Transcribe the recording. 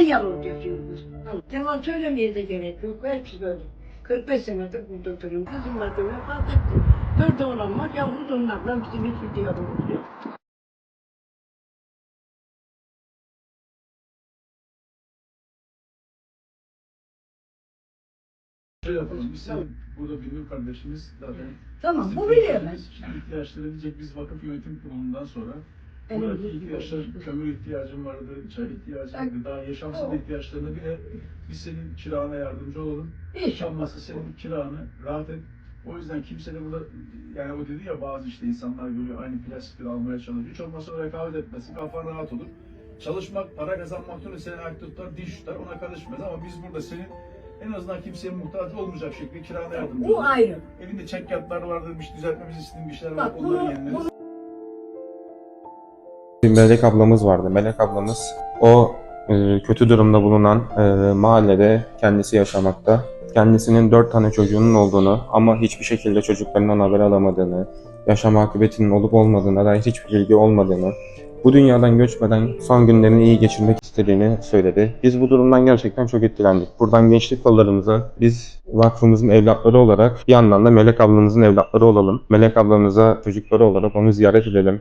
yalan yapıyoruz. Yalan söylemeye de gerek yok. Hepsi böyle. 45 senedir burada oturuyorum. Kızım var da vefat etti. Dört oğlan var. Yalnız onlarla bizim hiçbir diyalogumuz yok. Şey yapalım, biz senin burada Gülür kardeşimiz zaten Tamam bu Şimdi ihtiyaçları diyecek biz vakıf yönetim kurulundan sonra buradaki ihtiyaçlar, kömür ihtiyacın vardı, çay ihtiyacın, gıda, yaşamsal O- ihtiyaçlarını bile biz senin kirana yardımcı olalım. Olmazsa senin kiranı rahat et. O yüzden kimse de burada yani o dedi ya bazı işte insanlar görüyor aynı plastikleri almaya çalışıyor. Hiç olmazsa o rekabet etmesin. Kafan rahat olur. Çalışmak, para kazanmak türlü seni ayakta tutar, diş tutar ona karışmaz ama biz burada senin en azından kimseye muhtaç olmayacak şekilde kirana yardımcı Bu olalım. ayrı. Elinde çekyatlar vardır, bir şey düzeltmemizi istediğin bir şeyler var, Bak onları bunu, yenileriz. bunu Bir Melek ablamız vardı. Melek ablamız o e, kötü durumda bulunan e, mahallede kendisi yaşamakta. Kendisinin dört tane çocuğunun olduğunu ama hiçbir şekilde çocuklarından haber alamadığını, yaşam akıbetinin olup olmadığına dair hiçbir bilgi olmadığını, bu dünyadan göçmeden son günlerini iyi geçirmek istediğini söyledi. Biz bu durumdan gerçekten çok etkilendik. Buradan gençlik kollarımıza biz vakfımızın evlatları olarak bir yandan da Melek ablamızın evlatları olalım. Melek ablamıza çocukları olarak onu ziyaret edelim.